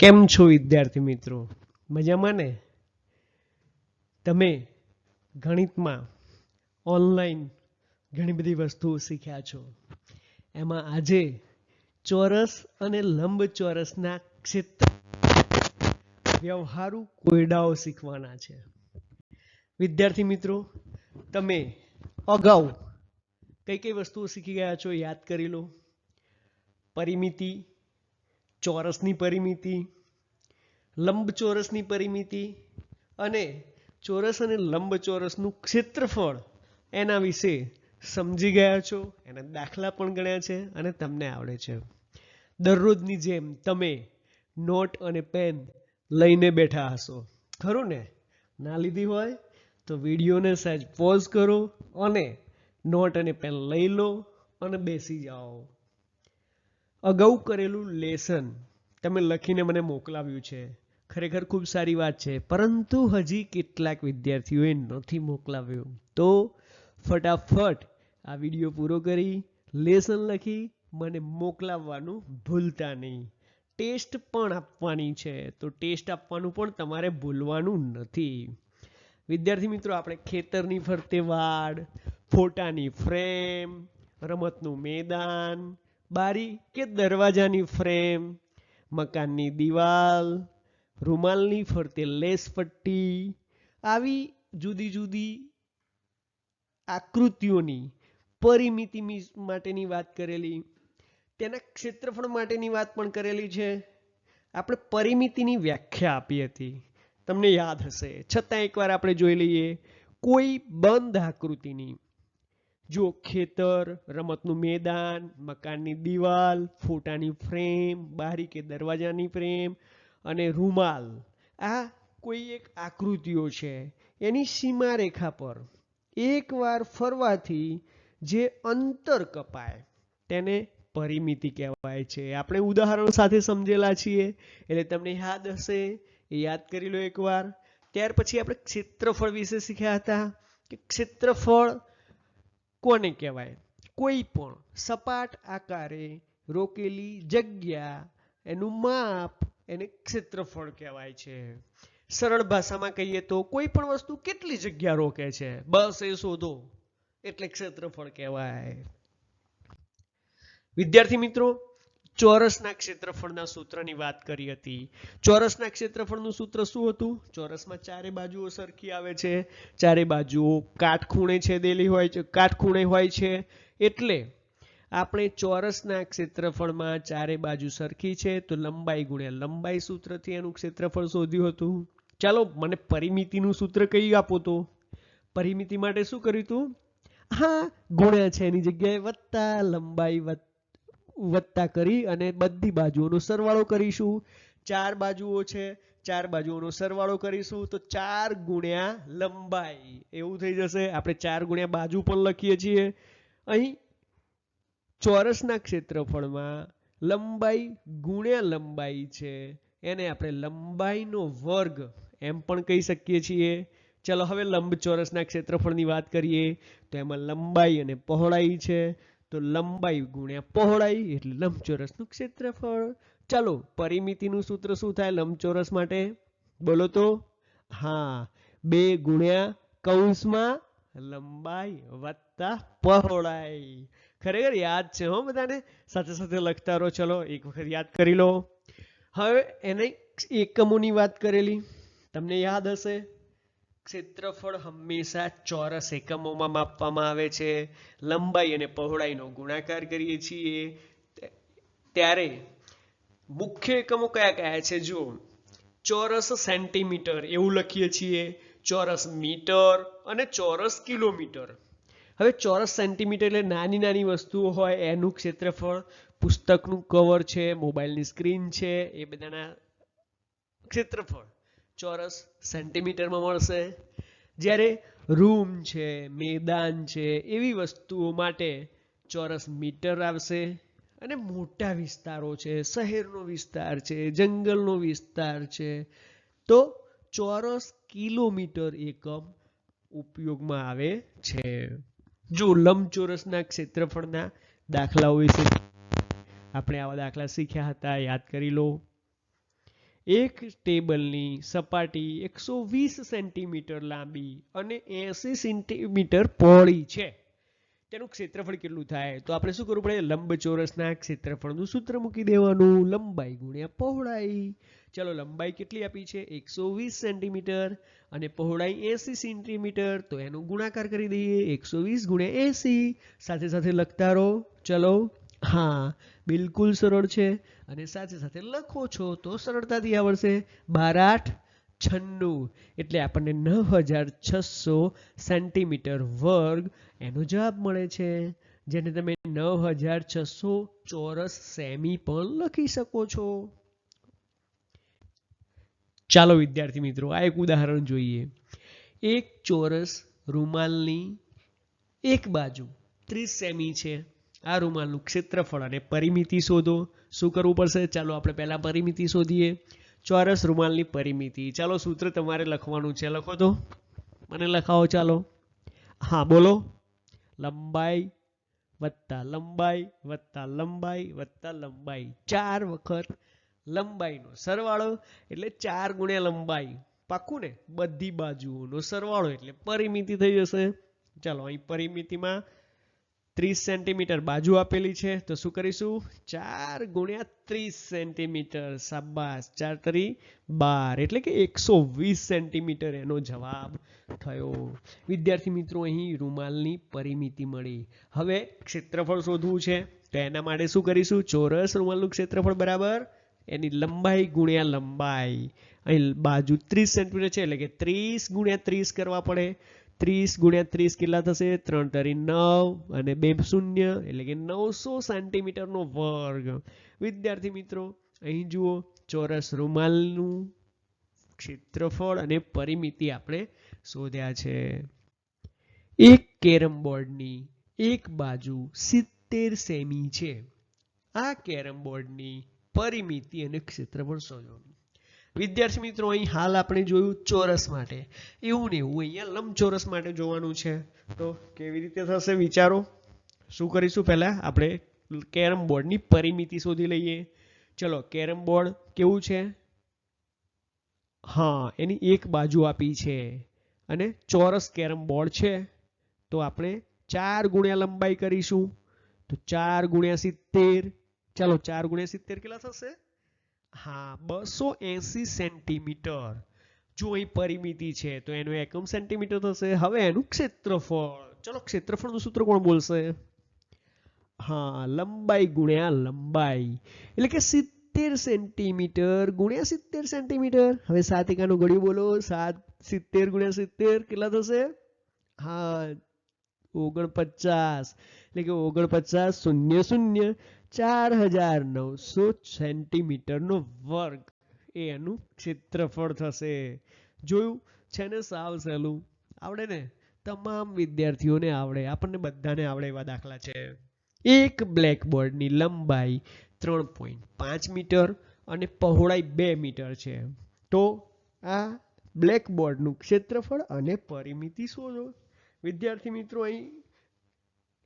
કેમ છો વિદ્યાર્થી મિત્રો? મજામાં ને? તમે ગણિતમાં ઓનલાઈન ઘણી બધી વસ્તુઓ શીખ્યા છો. એમાં આજે ચોરસ અને લંબચોરસના ક્ષેત્ર વ્યવહારુ કોયડાઓ શીખવાના છે. વિદ્યાર્થી મિત્રો, તમે અગાઉ કઈ કઈ વસ્તુઓ શીખી ગયા છો યાદ કરી લો? પરિમિતિ ચોરસની પરિમિતિ લંબચોરસની પરિમિતિ અને ચોરસ અને લંબચોરસનું ક્ષેત્રફળ એના વિશે સમજી ગયા છો, એના દાખલા પણ ગણ્યા છે અને તમને આવડે છે. દરરોજની જેમ તમે નોટ અને પેન લઈને બેઠા હશો. ખરું ને? ના લીધી હોય તો વિડીયોને સહેજ પોઝ કરો અને નોટ અને પેન લઈ લો અને બેસી જાઓ. અગાઉ કરેલું લેસન તમે લખીને મને મોકલાવ્યું છે. ખરેખર ખૂબ સારી વાત છે. પરંતુ હજી કેટલાક વિદ્યાર્થીઓએ નથી મોકલાવ્યું. તો ફટાફટ આ વીડિયો પૂરો કરી, લેસન લખી, મને મોકલાવવાનું ભૂલતા નહીં. ટેસ્ટ પણ આપવાની છે. તો ટેસ્ટ આપવાનું પણ તમારે ભૂલવાનું નથી. વિદ્યાર્થી મિત્રો, આપણે ખેતરની ફરતે વાડ, ફોટાની ફ્રેમ, રમતનું મેદાન બારી કે દરવાજાની ફ્રેમ, મકાનની દિવાલ, રૂમાલની ફરતે લેસ પટ્ટી, આવી જુદી જુદી આકૃતિઓની પરિમિતિ માટેની વાત કરેલી. તેના ક્ષેત્રફળ માટેની વાત પણ કરેલી છે. આપણે પરિમિતિની વ્યાખ્યા આપી હતી. તમને યાદ હશે. છતાં એકવાર આપણે જોઈ લઈએ. કોઈ બંધ આકૃતિની જો ખેતર, રમતનું મેદાન, મકાનની દિવાલ, ફોટાની ફ્રેમ, બારી કે દરવાજાની ફ્રેમ અને રૂમાલ, આ કોઈ એક આકૃતિઓ છે. એની સીમા રેખા પર એકવાર ફરવાથી જે અંતર કપાય, તેને પરિમિતિ કહેવાય છે. આપણે ઉદાહરણ સાથે સમજેલા છીએ, એટલે તમને યાદ હશે, એ યાદ કરી લો એકવાર. ત્યાર પછી આપણે ક્ષેત્રફળ વિશે શીખ્યા હતા કે ક્ષેત્રફળ કોને કહેવાય? કોઈ પણ. સપાટ આકારે રોકેલી જગ્યા, એનું માપ, એને ક્ષેત્રફળ કહેવાય છે. સરળ ભાષામાં કહીએ તો કોઈ પણ વસ્તુ કેટલી જગ્યા રોકે છે? બસ એ શોધો. એટલે ક્ષેત્રફળ કહેવાય. વિદ્યાર્થી મિત્રો ચોરસના ક્ષેત્રફળના સૂત્રની વાત કરી હતી. ચોરસના ક્ષેત્રફળનું સૂત્ર શું હતું? ચોરસમાં ચારે બાજુઓ સરખી આવે છે. ચારે બાજુઓ કાટખૂણે છેદેલી હોય છે. કાટખૂણે હોય છે. એટલે આપણે ચોરસના ક્ષેત્રફળમાં ચારે બાજુ સરખી છે તો લંબાઈ ગુણ્યા લંબાઈ સૂત્રથી એનું ક્ષેત્રફળ શોધ્યું હતું. ચાલો મને પરિમિતિનું સૂત્ર કઈ આપો તો? પરિમિતિ માટે શું કર્યું હતું? હા, ગુણ્યા છે એની જગ્યાએ વત્તા, લંબાઈ વત્તા. વત્તા કરી અને બધી બાજુઓનો સરવાળો કરીશું. ચાર બાજુઓ છે, ચાર બાજુઓનો સરવાળો કરીશું. તો ચાર ગુણ્યા લંબાઈ. એવું થઈ જશે. આપણે ચાર ગુણ્યા બાજુ પણ લખીએ છીએ. અહીં ચોરસના ક્ષેત્રફળમાં લંબાઈ ગુણ્યા લંબાઈ છે. એને આપણે લંબાઈનો વર્ગ એમ પણ કહી શકીએ છીએ. ચલો હવે લંબચોરસના ક્ષેત્રફળની વાત કરીએ. તો એમાં લંબાઈ અને પહોળાઈ છે. તો લંબાઈ ગુણ્યા પહોળાઈ એટલે લંબચોરસનું ક્ષેત્રફળ. ચાલો, પરિમિતિનું સૂત્ર શું થાય? લંબચોરસ માટે? બોલો તો. હા, બે ગુણ્યા કૌંસમાં લંબાઈ વત્તા પહોળાઈ. ખરેખર યાદ છે હો બધાને? સાથે સાથે લખતા રહો. ચલો, એક વખત યાદ કરી લો. હવે એને એકમોની વાત કરેલી. તમને યાદ હશે? ક્ષેત્રફળ હંમેશા ચોરસ એકમોમાં માપવામાં આવે છે. લંબાઈ અને પહોળાઈનો ગુણાકાર કરીએ છીએ. ત્યારે મુખ્ય એકમો કયા કયા છે? જો ચોરસ સેન્ટીમીટર એવું લખીએ છીએ. ચોરસ મીટર અને ચોરસ કિલોમીટર. હવે ચોરસ સેન્ટીમીટર એટલે નાની નાની વસ્તુઓ હોય. એનું ક્ષેત્રફળ પુસ્તકનું કવર છે, મોબાઈલની સ્ક્રીન છે, એ બધાના ક્ષેત્રફળ. ચોરસ સેન્ટીમીટરમાં મળશે. જ્યારે રૂમ છે, મેદાન છે, એવી વસ્તુઓ માટે ચોરસ મીટર આવશે. અને મોટા વિસ્તારો છે, શહેરનો વિસ્તાર છે, જંગલનો વિસ્તાર છે, તો ચોરસ કિલોમીટર એકમ ઉપયોગમાં આવે છે. જો લંબચોરસના ક્ષેત્રફળના દાખલાઓ વિશે આપણે આવા દાખલા શીખ્યા હતા, યાદ કરી લો. એક ટેબલની સપાટી એકસો વીસ સેન્ટીમીટર લાંબી અને એસી સેન્ટીમીટર પહોળી છે. તેનું ક્ષેત્રફળ કેટલું થાય? તો આપણે શું કરવું પડે? લંબચોરસના ક્ષેત્રફળનું સૂત્ર મૂકી દેવાનું. લંબાઈ ગુણ્યા પહોળાઈ. ચલો, લંબાઈ કેટલી આપી છે? એકસો વીસ સેન્ટીમીટર અને પહોળાઈ એસી સેન્ટીમીટર. તો એનો ગુણાકાર કરી દઈએ. એકસો વીસ ગુણ્યા એસી. સાથે સાથે લખતા રહો. ચલો, હા, બિલકુલ સરળ છે. અને સાથે સાથે લખો છો તો સરળતાથી આવડશે બાર આઠ છન્નું. એટલે આપણને નવ હજાર છસો સેન્ટીમીટર વર્ગ એનો જવાબ મળે છે, જેને તમે નવ હજાર છસો ચોરસ સેમી પણ લખી શકો છો. ચાલો વિદ્યાર્થી મિત્રો, આ એક ઉદાહરણ જોઈએ. એક ચોરસ રૂમાલની એક બાજુ ત્રીસ સેમી છે. આ રૂમાલનું ક્ષેત્રફળ અને પરિમિતિ શોધો. શું કરવું પડશે? ચાલો આપણે પહેલા પરિમિતિ શોધીએ. ચોરસ રૂમાલની પરિમિતિ. ચાલો સૂત્ર તમારે લખવાનું છે. લખો તો. મને લખાવો, ચાલો. હા, બોલો. લંબાઈ વત્તા લંબાઈ વત્તા લંબાઈ વત્તા લંબાઈ. ચાર વખત લંબાઈનો સરવાળો એટલે ચાર ગુણ્યા લંબાઈ. પાક્કું ને? બધી બાજુઓનો સરવાળો એટલે પરિમિતિ થઈ જશે. ચાલો, અહીં પરિમિતિમાં ત્રીસ સેન્ટીમીટર બાજુ આપેલી છે. તો શું કરીશું? ચાર ગુણ્યા ત્રીસ સેન્ટીમીટર સાબાસ ચાર તરી બાર. એટલે કે એકસો વીસ સેન્ટીમીટર એનો જવાબ થયો. વિદ્યાર્થી મિત્રો, અહીં રૂમાલની પરિમિતિ મળી. હવે ક્ષેત્રફળ શોધવું છે. તો એના માટે શું કરીશું? ચોરસ રૂમાલનું ક્ષેત્રફળ બરાબર? એની લંબાઈ ગુણ્યા લંબાઈ. અહીં બાજુ ત્રીસ સેન્ટીમીટર છે, એટલે કે ત્રીસ ગુણ્યા ત્રીસ કરવા પડે. ત્રીસ ગુણ્યા ત્રીસ કેટલા થશે? ત્રણ તરી નવ અને બે શૂન્ય, એટલે કે નવસો સેન્ટીમીટરનો વર્ગ. વિદ્યાર્થી મિત્રો, અહીં જુઓ, ચોરસ રૂમાલનું ક્ષેત્રફળ અને પરિમિતિ આપણે શોધ્યા છે. એક કેરમ બોર્ડની એક બાજુ સિત્તેર સેમી છે. આ કેરમ બોર્ડની પરિમિતિ અને ક્ષેત્રફળ શોધો વિદ્યાર્થી મિત્રો, અહીં હાલ આપણે જોયું ચોરસ માટે. એવું નહીં હું અહીંયા લંબચોરસ માટે જોવાનું છે. તો કેવી રીતે થશે વિચારો? શું કરીશું પહેલાં? આપણે કેરમ બોર્ડની પરિમિતિ શોધી લઈએ. ચલો, કેરમ બોર્ડ કેવું છે? હા, એની એક બાજુ આપી છે. અને ચોરસ કેરમ બોર્ડ છે. તો આપણે ચાર ગુણ્યા લંબાઈ કરીશું. તો ચાર ગુણ્યા સિત્તેર. ચાલો, ચાર ગુણ્યા સિત્તેર કેટલા થશે? હા, બસો એંસી સેન્ટીમીટર. જો અહીં પરિમિતિ છે, તો એનું એકમ સેન્ટીમીટર થશે. હવે એનું ક્ષેત્રફળ. ચલો, ક્ષેત્રફળનું સૂત્ર કોણ બોલશે? હા, લંબાઈ ગુણ્યા લંબાઈ. એટલે કે સિત્તેર સેન્ટીમીટર ગુણ્યા સિત્તેર સેન્ટીમીટર. હવે સાત એકાનું ગળ્યું બોલો. સાત, સિત્તેર ગુણ્યા સિત્તેર કેટલા થશે? હા, ઓગણપચાસ. એટલે કે ઓગણપચાસ શૂન્ય શૂન્ય. ચાર હજાર નવસો સેન્ટીમીટરનો વર્ગ. એ એનું ક્ષેત્રફળ થશે. જોયું? છે ને સાવ સહેલું. આવડે ને? તમામ વિદ્યાર્થીઓને આવડે. આપણને બધાને આવડે એવા દાખલા છે. એક બ્લેકબોર્ડની લંબાઈ ત્રણ પોઈન્ટ પાંચ મીટર અને પહોળાઈ બે મીટર છે. તો આ બ્લેકબોર્ડનું ક્ષેત્રફળ અને પરિમિતિ શોધો વિદ્યાર્થી મિત્રો, અહીં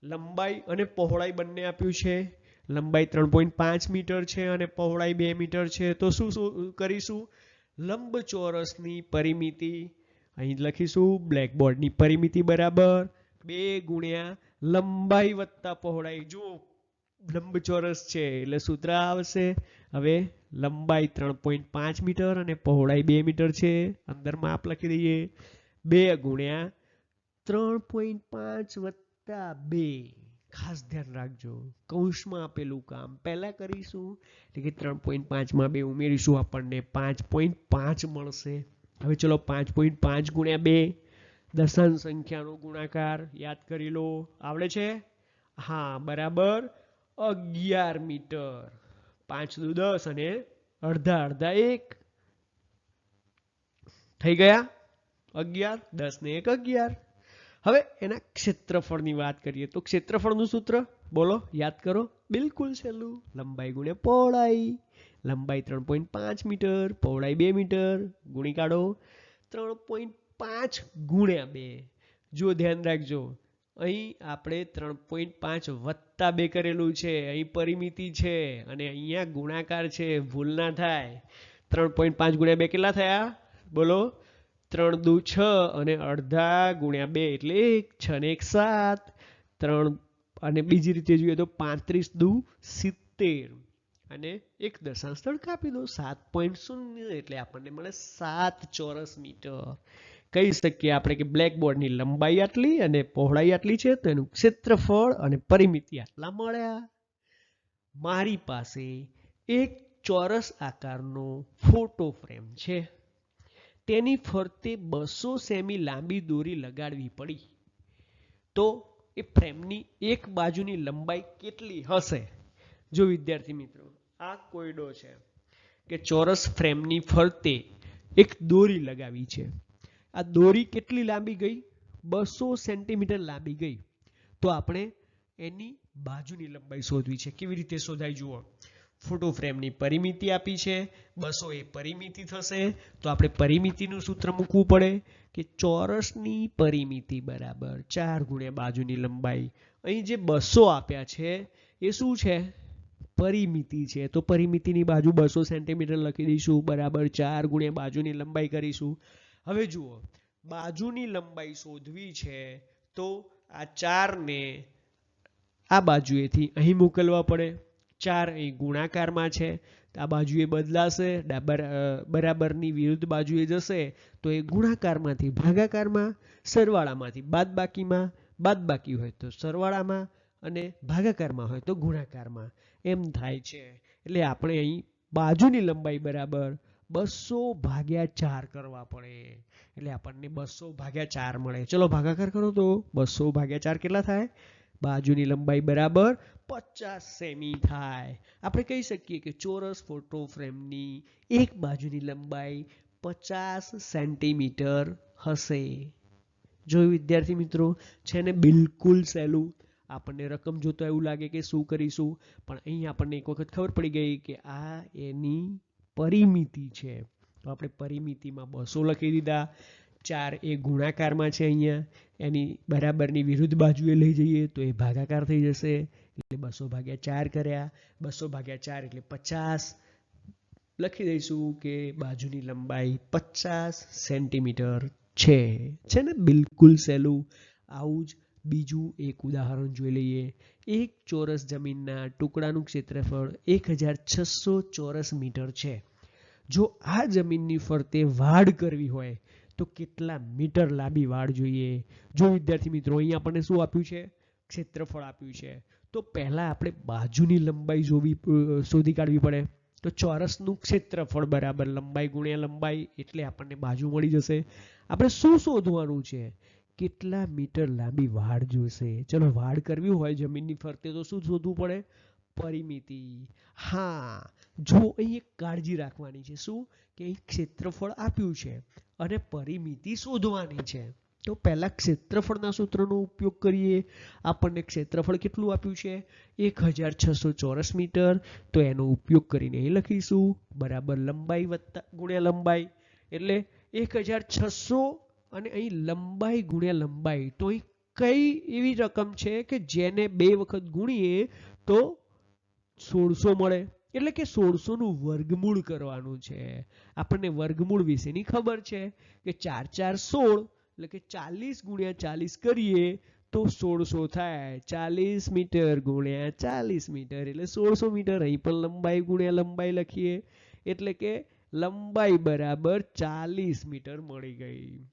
લંબાઈ અને પહોળાઈ બંને આપ્યું છે. લંબાઈ ત્રણ પોઈન્ટ પાંચ મીટર છે અને પહોળાઈ બે મીટર છે. તો શું શું કરીશું? લંબચોરસની પરિમિતિ, અહીં લખીશું, બ્લેકબોર્ડની પરિમિતિ બરાબર, બે ગુણ્યા લંબાઈ વત્તા પહોળાઈ. જો લંબચોરસ છે એટલે સૂત્ર આવશે. હવે લંબાઈ ત્રણ પોઈન્ટ પાંચ મીટર અને પહોળાઈ બે મીટર છે. અંદર માપ લખી દઈએ. બે ગુણ્યા ત્રણ પોઈન્ટ પાંચ વત્તા બે. ખાસ ધ્યાન રાખજો. કૌંસમાં આપેલું કામ પહેલા કરીશું, એટલે કે ત્રણ પોઈન્ટ પાંચમાં બે ઉમેરીશું આપણને, પાંચ પોઈન્ટ પાંચ મળશે. હવે ચલો પાંચ પોઈન્ટ પાંચ ગુણ્યા બે, દશાંશ સંખ્યાનો ગુણાકાર, યાદ કરી લો. આવડે છે? હા, બરાબર. અગિયાર મીટર. પાંચ દુ દસ અને અડધા અડધા એક. થઈ ગયા? અગિયાર, દસ ને એક અગિયાર. હવે એના ક્ષેત્રફળની વાત કરીએ તો ક્ષેત્રફળનું સૂત્ર બોલો, યાદ કરો. બિલકુલ સહેલું લંબાઈ ગુણ્યા પહોળાઈ. લંબાઈ ત્રણ પોઈન્ટ પાંચ મીટર, પહોળાઈ બે મીટર. ગુણી કાઢો. ત્રણ પોઈન્ટ પાંચ ગુણ્યા બે. જો ધ્યાન રાખજો. અહીં આપણે ત્રણ પોઈન્ટ પાંચ વત્તા બે કરેલું છે. અહીં પરિમિતિ છે અને અહીંયા ગુણાકાર છે. ભૂલ ના થાય. ત્રણ પોઈન્ટ પાંચ ગુણ્યા બે કેટલા થયા? બોલો. ત્રણ દુ છ અને અડધા ગુણ્યા બે એટલે એક, છ ને એક સાત. ત્રણ અને બીજી રીતે જોઈએ તો પાંત્રીસ દુ સિત્તેર. અને એક દશાંશ સ્થળ કાપી દો, સાત પોઈન્ટ શૂન્ય એટલે આપણને મળે સાત ચોરસ મીટર. કહી શકીએ આપણે કે બ્લેકબોર્ડની લંબાઈ આટલી અને પહોળાઈ આટલી છે, તો એનું ક્ષેત્રફળ અને પરિમિતિ આટલા મળ્યા. મારી પાસે એક ચોરસ આકારનો ફોટો ફ્રેમ છે. તેની ફરતે બસો સેમી લાંબી દોરી લગાડવી પડી. તો એ ફ્રેમની એક બાજુની લંબાઈ કેટલી હશે? જો વિદ્યાર્થી મિત્રો, આ કોયડો છે કે ચોરસ ફ્રેમની ફરતે એક દોરી લગાવી છે. આ દોરી કેટલી લાંબી ગઈ? બસો સેન્ટીમીટર લાંબી ગઈ. તો આપણે એની બાજુની લંબાઈ શોધવી છે. કેવી રીતે શોધાય જુઓ. ફોટો ફ્રેમની પરિમિતિ આપી છે. બસો એ પરિમિતિ થશે. તો આપણે પરિમિતિનું સૂત્ર મૂકવું પડે કે ચોરસની પરિમિતિ બરાબર ચાર ગુણ્યા બાજુની લંબાઈ. અહીં જે બસો આપ્યા છે, એ શું છે? પરિમિતિ છે. તો પરિમિતિની બાજુ બસો સેન્ટીમીટર લખી દઈશું. બરાબર ચાર ગુણ્યા બાજુની લંબાઈ કરીશું. હવે જુઓ, બાજુની લંબાઈ શોધવી છે તો આ ચારને આ બાજુએથી અહીં મોકલવા પડે. ચાર અહીં ગુણાકારમાં છે આ બાજુએ બદલાશે બરાબરની વિરુદ્ધ બાજુએ જશે, તો એ ગુણાકારમાંથી, ભાગાકારમાં, સરવાળામાંથી, બાદબાકીમાં, બાદબાકી હોય તો સરવાળામાં અને ભાગાકારમાં હોય તો ગુણાકારમાં. એમ થાય છે. એટલે આપણે અહીં બાજુની લંબાઈ બરાબર બસો ભાગ્યા ચાર કરવા પડે. એટલે આપણને બસો ભાગ્યા ચાર મળે. ચલો, ભાગાકાર કરો તો બસો ભાગ્યા ચાર કેટલા થાય? બાજુની લંબાઈ બરાબર પચાસ સેમી થાય. આપણે કહી શકીએ કે ચોરસ ફોટો ફ્રેમની એક બાજુની લંબાઈ પચાસ સેન્ટીમીટર હશે. જોયું વિદ્યાર્થી મિત્રો, છે ને બિલકુલ સહેલું. આપણને રકમ જોતા એવું લાગે કે શું કરીશું? પણ અહીં આપણને એક વખત ખબર પડી ગઈ કે આ એની પરિમિતિ છે. તો આપણે પરિમિતિમાં બસો લખી દીધા. ચાર એ ગુણાકારમાં છે અહીંયા. એની બરાબરની વિરુદ્ધ બાજુએ લઈ જઈએ તો એ ભાગાકાર થઈ જશે. એટલે બસો ભાગ્યા ચાર કર્યા. બસો ભાગ્યા ચાર એટલે પચાસ. લખી દઈશું કે બાજુની લંબાઈ પચાસ સેન્ટીમીટર છે. છે ને? બિલકુલ સહેલું. આવું જ બીજું એક ઉદાહરણ જોઈ લઈએ. એક ચોરસ જમીનના ટુકડાનું ક્ષેત્રફળ એક હજાર છસો ચોરસ મીટર છે. જો આ જમીનની ફરતે વાડ કરવી હોય તો કેટલા મીટર લાંબી વાડ જોઈએ? જો વિદ્યાર્થી મિત્રો, અહીં આપણને શું આપ્યું છે? ક્ષેત્રફળ આપ્યું છે. તો પહેલા આપણે બાજુની લંબાઈ જોવી શોધી કાઢવી પડે. તો ચોરસનું ક્ષેત્રફળ બરાબર લંબાઈ ગુણ્યા લંબાઈ એટલે આપણને બાજુ મળી જશે. આપણે શું શોધવાનું છે? કેટલા મીટર લાંબી વાડ જોઈશે ચલો, વાડ કરવી હોય જમીનની ફરતે તો શું શોધવું પડે? પરિમિતિ. હા, જો અહીં એક કાળજી રાખવાની છે. શું? કે અહીં ક્ષેત્રફળ આપ્યું છે અને પરિમિતિ શોધવાની છે. તો પહેલા ક્ષેત્રફળના સૂત્રનો ઉપયોગ કરીએ. આપણને ક્ષેત્રફળ કેટલું આપ્યું છે? એક હજાર છસો ચોરસ મીટર. તો એનો ઉપયોગ કરીને એ લખીશું. બરાબર લંબાઈ વત્તા ગુણ્યા લંબાઈ. એટલે એક હજાર છસો અને અહીં લંબાઈ ગુણ્યા લંબાઈ. તો અહીં કઈ એવી રકમ છે કે જેને બે વખત ગુણીએ તો સોળસો મળે. એટલે કે સોળસોનું વર્ગમૂળ કરવાનું છે. આપણને વર્ગમૂળ વિશેની ખબર છે કે ચાર ચાર સોળ, એટલે કે ચાલીસ ગુણ્યા ચાલીસ કરીએ તો સોળસો થાય. ચાલીસ મીટર ગુણ્યા ચાલીસ મીટર, એટલે સોળસો મીટર અહીં પણ લંબાઈ ગુણ્યા લંબાઈ લખીએ. એટલે કે લંબાઈ બરાબર ચાલીસ મીટર મળી ગઈ.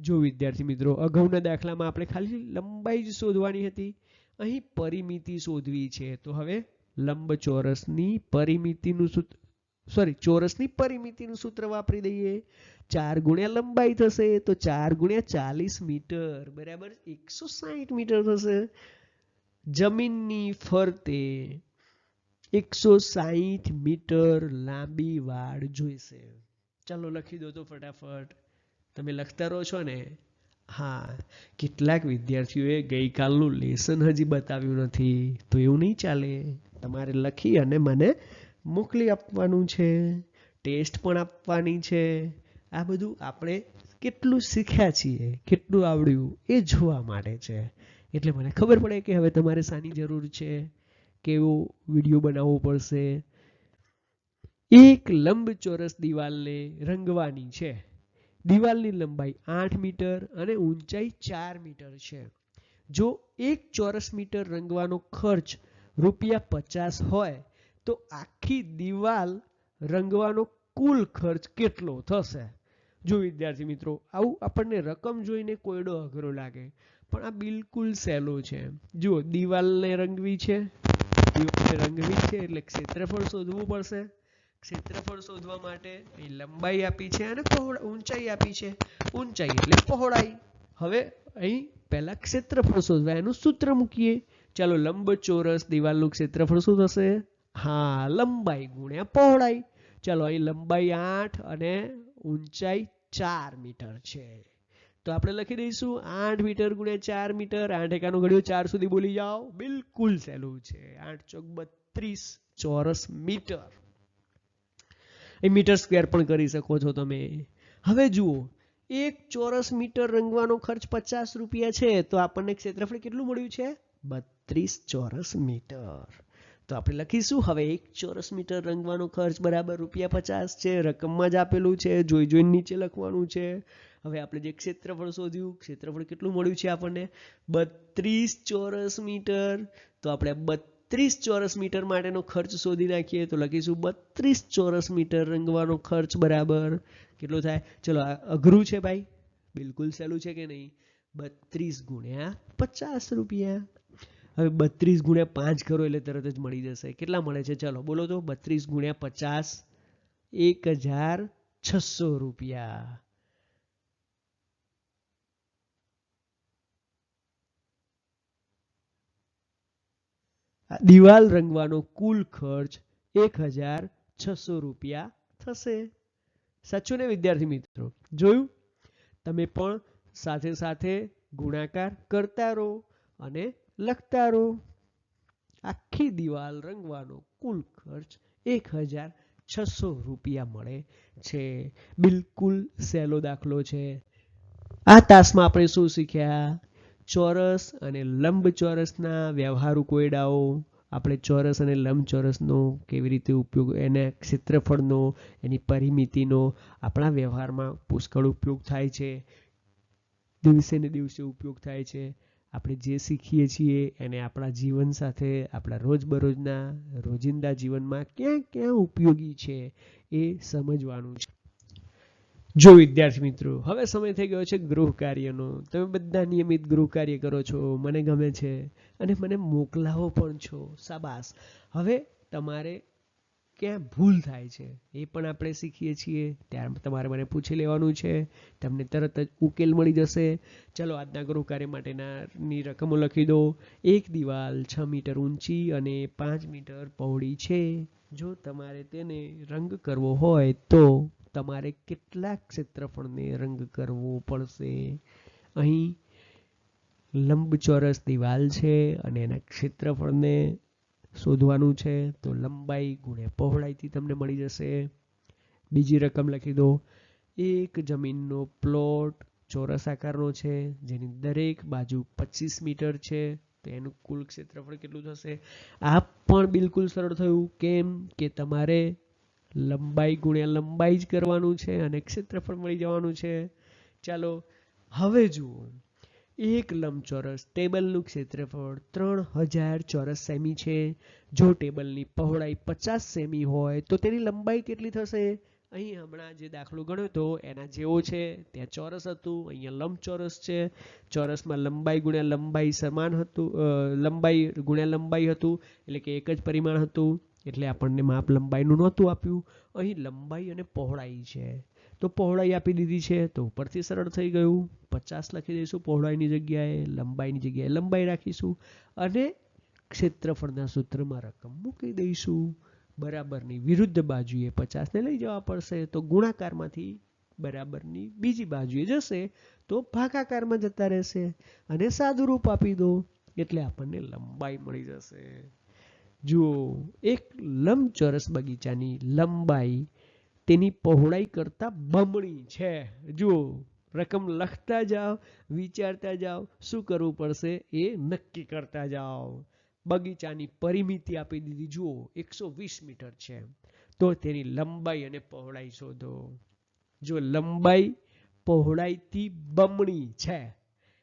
જો વિદ્યાર્થી મિત્રો, અગાઉના દાખલામાં આપણે ખાલી લંબાઈ જ શોધવાની હતી. અહીં પરિમિતિ શોધવી છે. તો હવે લંબચોરસની પરિમિતિનું સૂત્ર સોરી ચોરસની પરિમિતિનું સૂત્ર વાપરી દઈએ. ચાર ગુણ્યા લંબાઈ થશે તો ચાર ગુણ્યા ચાલીસ મીટર, બરાબર? એકસો સાહીઠ મીટર થશે. જમીનની ફરતે એકસો સાહીઠ મીટર લાંબી વાડ જોઈશે. ચાલો લખી દો તો ફટાફટ. તમે લખતા રહો છો ને? હા, કેટલાક વિદ્યાર્થીઓએ ગઈકાલનું લેસન હજી બતાવ્યું નથી, તો એવું નહીં ચાલે. તમારે લખી અને મને મોકલી આપવાનું છે, ટેસ્ટ પણ આપવાની છે. આ બધું આપણે કેટલું શીખ્યા છીએ, કેટલું આવડ્યું, એ જોવા માટે છે. એટલે મને ખબર પડે કે હવે તમારે શાની જરૂર છે, કેવો વીડિયો બનાવવો પડશે. એક લંબચોરસ દિવાલને રંગવાની છે. દિવાલની લંબાઈ આઠ મીટર અને ઊંચાઈ ચાર મીટર છે. જો એક ચોરસ મીટર રંગવાનો ખર્ચ રૂપિયા પચાસ હોય, તો આખી દિવાલ રંગવાનો કુલ ખર્ચ કેટલો થશે? જો વિદ્યાર્થી મિત્રો, આવું આપણને રકમ જોઈને કોયડો અઘરો લાગે, પણ આ બિલકુલ સહેલો છે. જુઓ, દિવાલને રંગવી છે. રંગવી છે એટલે ક્ષેત્રફળ શોધવું પડશે. ક્ષેત્રફળ શોધવા માટે અહીં લંબાઈ આપી છે અને ઊંચાઈ આપી છે. ઊંચાઈ એટલે પહોળાઈ. હવે અહીં પહેલા ક્ષેત્રફળ શોધવા, એનું સૂત્ર મૂકીએ. ચાલો લંબચોરસ દિવાલનું ક્ષેત્રફળ શું થશે? હા, લંબાઈ ગુણ્યા પહોળાઈ. ચાલો અહીં લંબાઈ આઠ અને ઊંચાઈ ચાર મીટર છે. તો આપણે લખી દઈશું, આઠ મીટર ગુણ્યા ચાર મીટર. આઠ એકાનું ઘડ્યું ચાર સુધી બોલી જાઓ. બિલકુલ સહેલું છે. આઠ ચોક બત્રીસ ચોરસ મીટર. એ મીટર સ્ક્વેર પણ કરી શકો છો તમે. હવે જુઓ, એક ચોરસ મીટર રંગવાનો ખર્ચ પચાસ રૂપિયા છે. તો આપણને ક્ષેત્રફળ કેટલું મળ્યું છે? બત્રીસ ચોરસ મીટર. તો આપણે લખીશું, હવે એક ચોરસ મીટર રંગવાનો ખર્ચ બરાબર રૂપિયા પચાસ છે, રકમમાં જ આપેલું છે, જોઈ જોઈને નીચે લખવાનું છે. હવે આપણે જે ક્ષેત્રફળ શોધ્યું, ક્ષેત્રફળ કેટલું મળ્યું છે આપણને? બત્રીસ ચોરસ મીટર. તો આપણે બત્રીસ ચોરસ મીટર માટેનો ખર્ચ શોધી નાખીએ, તો લખીશું બત્રીસ ચોરસ મીટર રંગવાનો ખર્ચ બરાબર કેટલો થાય? ચલો અઘરું છે ભાઈ. બિલકુલ સહેલું છે કે નહીં? બત્રીસ ગુણ્યા પચાસ રૂપિયા. હવે બત્રીસ ગુણ્યા પાંચ કરો એટલે તરત જ મળી જશે. કેટલા મળે છે? ચલો, બોલો તો. બત્રીસ ગુણ્યા પચાસ, એક હજાર છસો રૂપિયા. દિવાલ રંગવાનો કુલ ખર્ચ એક હજાર છસો રૂપિયા થશે. સાચું ને વિદ્યાર્થી મિત્રો? જોયું? તમે પણ સાથે સાથે ગુણાકાર કરતા રહો અને લખતા રહો આખી દિવાલ રંગવાનો કુલ ખર્ચ એક હજાર છસો રૂપિયા મળે છે. બિલકુલ સહેલો દાખલો છે. આ તાસમાં આપણે શું શીખ્યા? ચોરસ અને લંબચોરસના વ્યવહારુ કોયડાઓ. આપણે ચોરસ અને લંબચોરસનો કેવી રીતે ઉપયોગ, એના ક્ષેત્રફળનો, એની પરિમિતિનો આપણા વ્યવહારમાં પુષ્કળ ઉપયોગ થાય છે. દિવસે ને દિવસે ઉપયોગ થાય છે. આપણે જે શીખીએ છીએ એને આપણા જીવન સાથે, આપણા રોજબરોજના રોજિંદા જીવનમાં ક્યાં ક્યાં ઉપયોગી છે એ સમજવાનું છે. જો વિદ્યાર્થી મિત્રો, હવે સમય થઈ ગયો છે ગૃહ કાર્યનો. તમે બધા નિયમિત ગૃહ કાર્ય કરો છો, મને ગમે છે, અને મને મોકલાવો પણ છો. સાબાસ હવે તમારે ક્યાં ભૂલ થાય છે. એ પણ આપણે શીખીએ છીએ. ત્યારે તમારે મને પૂછી લેવાનું છે. તમને તરત જ ઉકેલ મળી જશે. ચલો, આજના ગૃહ કાર્ય માટેનાની રકમો લખી દો. એક દિવાલ, છ મીટર ઊંચી અને પાંચ મીટર પહોળી છે. જો તમારે તેને રંગ કરવો હોય તો તમારે કેટલા ક્ષેત્રફળને રંગ કરવો પડશે. અહીં લંબચોરસ દિવાલ છે અને એના ક્ષેત્રફળને શોધવાનું છે, તો લંબાઈ ગુણ્યા પહોળાઈથી તમને મળી જશે. બીજી રકમ લખી દો. એક જમીનનો પ્લોટ ચોરસ આકારનો છે, જેની દરેક બાજુ પચીસ મીટર છે, તો એનું કુલ ક્ષેત્રફળ કેટલું થશે? આ પણ બિલકુલ સરળ થયું. કેમ? કે તમારે લંબાઈ ગુણ્યા લંબાઈ જ કરવાનું છે અને ક્ષેત્રફળ મળી જવાનું છે. ચાલો, હવે જુઓ. એક લંબચોરસ ટેબલનું ક્ષેત્રફળ ત્રણ હજાર ચોરસ સેમી છે. જો ટેબલની પહોળાઈ પચાસ સેમી હોય, તો તેની લંબાઈ કેટલી થશે? અહીં હમણાં જે દાખલો ગણ્યો હતો એના જેવો છે. ત્યાં ચોરસ હતું, અહીંયા લંબચોરસ છે. ચોરસમાં લંબાઈ ગુણ્યા લંબાઈ સમાન હતું લંબાઈ ગુણ્યા લંબાઈ હતું, એટલે કે એક જ પરિમાણ હતું, એટલે આપણને માપ લંબાઈનું નહોતું આપ્યું. અહીં લંબાઈ અને પહોળાઈ છે. તો પહોળાઈ આપી દીધી છે, તો ઉપરથી સરળ થઈ ગયું. પચાસ લખી દઈશું, પહોળાઈની જગ્યાએ, લંબાઈની જગ્યાએ લંબાઈ રાખીશું અને ક્ષેત્રફળના સૂત્રમાં રકમ મૂકી દઈશું. બરાબરની વિરુદ્ધ બાજુએ પચાસને લઈ જવા પડશે, તો ગુણાકારમાંથી બરાબરની બીજી બાજુએ જશે, તો ભાગાકારમાં જતા રહેશે અને સાદું રૂપ આપી દો, એટલે આપણને લંબાઈ મળી જશે. જુઓ, એક લંબચોરસ બગીચાની લંબાઈ તેની પહોળાઈ કરતા બમણી છે. જુઓ, રકમ લખતા જાઓ, વિચારતા જાઓ, શું કરવું પડશે એ નક્કી કરતા જાઓ. બગીચાની પરિમિતિ આપી દીધી. જુઓ, એકસો વીસ મીટર છે. તો તેની લંબાઈ અને પહોળાઈ શોધો. જો લંબાઈ પહોળાઈથી બમણી છે.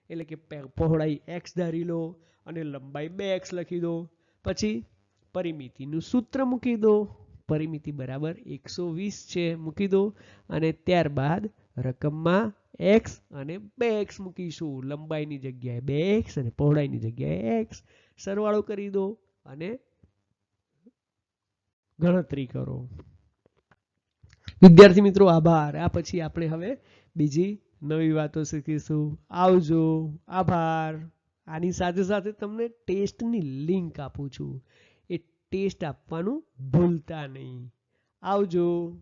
એટલે કે પહોળાઈ એક્સ ધારી લો અને લંબાઈ બે એક્સ લખી દો. પછી પરિમિતિનું સૂત્ર મૂકી દો. પરિમિતિ બરાબર એકસો વીસ છે મૂકી દો. અને ત્યારબાદ રકમમાં એક્સ અને બે એક્સ મૂકીશું. લંબાઈની જગ્યાએ બે એક્સ અને પહોળાઈની જગ્યાએ એક્સ સરવાળો કરી દો અને ગણતરી કરો. વિદ્યાર્થી મિત્રો, આભાર. આ પછી આપણે હવે બીજી નવી વાતો શીખીશું. આવજો. આભાર. આની સાથે સાથે તમને ટેસ્ટની લિંક આપું છું. ટેસ્ટ આપવાનું ભૂલતા નહીં. આવજો.